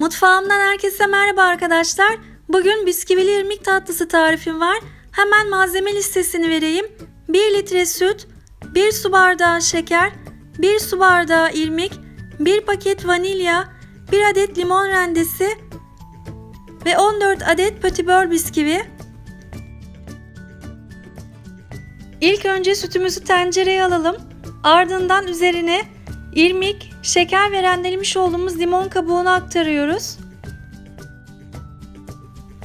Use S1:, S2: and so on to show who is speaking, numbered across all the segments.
S1: Mutfağımdan herkese merhaba arkadaşlar. Bugün bisküvili irmik tatlısı tarifim var. Hemen malzeme listesini vereyim. 1 litre süt, 1 su bardağı şeker, 1 su bardağı irmik, 1 paket vanilya, 1 adet limon rendesi ve 14 adet patibör bisküvi. İlk önce sütümüzü tencereye alalım. Ardından üzerine irmik, şeker ve rendelemiş olduğumuz limon kabuğunu aktarıyoruz.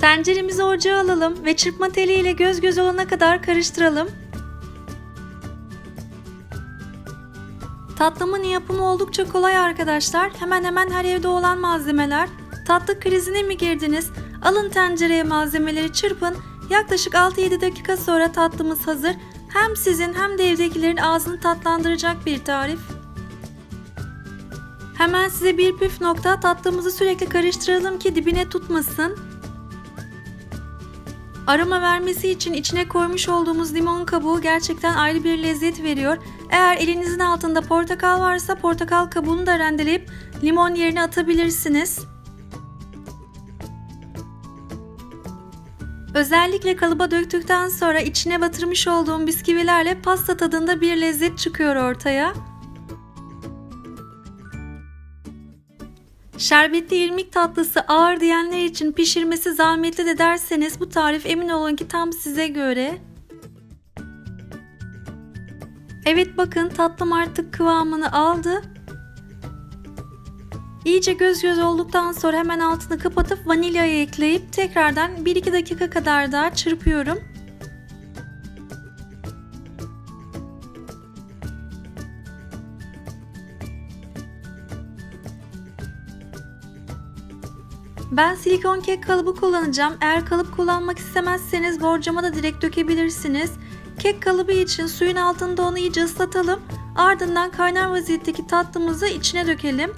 S1: Tenceremizi ocağa alalım ve çırpma teliyle göz göz olana kadar karıştıralım. Tatlımın yapımı oldukça kolay arkadaşlar. Hemen hemen her evde olan malzemeler. Tatlı krizine mi girdiniz? Alın tencereye malzemeleri çırpın. Yaklaşık 6-7 dakika sonra tatlımız hazır. Hem sizin hem de evdekilerin ağzını tatlandıracak bir tarif. Hemen size bir püf nokta tatlımızı sürekli karıştıralım ki dibine tutmasın. Aroma vermesi için içine koymuş olduğumuz limon kabuğu gerçekten ayrı bir lezzet veriyor. Eğer elinizin altında portakal varsa portakal kabuğunu da rendeleyip limon yerine atabilirsiniz. Özellikle kalıba döktükten sonra içine batırmış olduğum bisküvilerle pasta tadında bir lezzet çıkıyor ortaya. Şerbetli irmik tatlısı ağır diyenler için pişirmesi zahmetli de derseniz bu tarif emin olun ki tam size göre. Evet bakın tatlım artık kıvamını aldı. İyice göz göz olduktan sonra hemen altını kapatıp vanilyayı ekleyip tekrardan 1-2 dakika kadar daha çırpıyorum. Ben silikon kek kalıbı kullanacağım. Eğer kalıp kullanmak istemezseniz borcama da direkt dökebilirsiniz. Kek kalıbı için suyun altında onu iyice ıslatalım. Ardından kaynar vaziyetteki tatlımızı içine dökelim.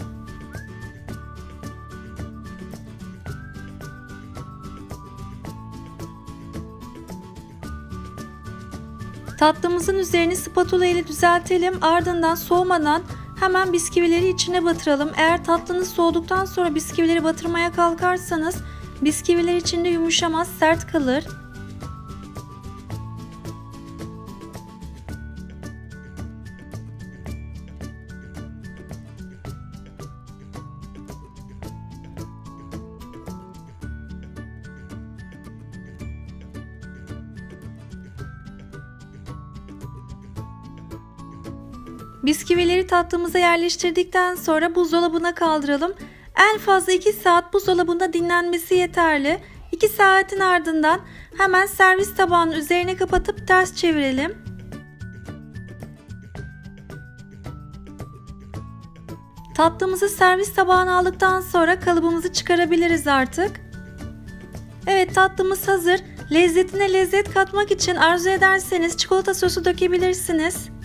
S1: Tatlımızın üzerini spatula ile düzeltelim. Ardından soğumadan hemen bisküvileri içine batıralım. Eğer tatlınız soğuduktan sonra bisküvileri batırmaya kalkarsanız bisküviler içinde yumuşamaz, sert kalır. Bisküvileri tatlımıza yerleştirdikten sonra buzdolabına kaldıralım. En fazla 2 saat buzdolabında dinlenmesi yeterli. 2 saatin ardından hemen servis tabağının üzerine kapatıp ters çevirelim. Tatlımızı servis tabağına aldıktan sonra kalıbımızı çıkarabiliriz artık. Evet tatlımız hazır. Lezzetine lezzet katmak için arzu ederseniz çikolata sosu dökebilirsiniz.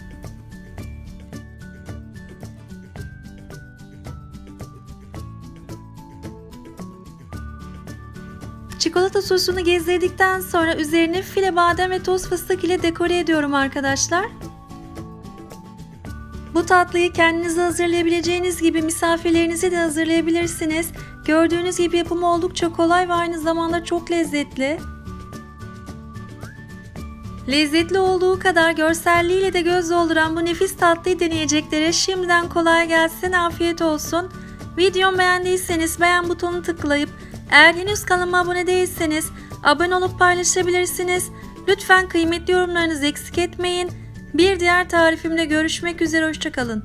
S1: Çikolata sosunu gezdirdikten sonra üzerine file badem ve toz fıstık ile dekore ediyorum arkadaşlar. Bu tatlıyı kendinize hazırlayabileceğiniz gibi misafirlerinize de hazırlayabilirsiniz. Gördüğünüz gibi yapımı oldukça kolay ve aynı zamanda çok lezzetli. Lezzetli olduğu kadar görselliğiyle de göz dolduran bu nefis tatlıyı deneyeceklere şimdiden kolay gelsin, afiyet olsun. Videomu beğendiyseniz beğen butonunu tıklayıp eğer henüz kanalıma abone değilseniz abone olup paylaşabilirsiniz. Lütfen kıymetli yorumlarınızı eksik etmeyin. Bir diğer tarifimde görüşmek üzere hoşçakalın.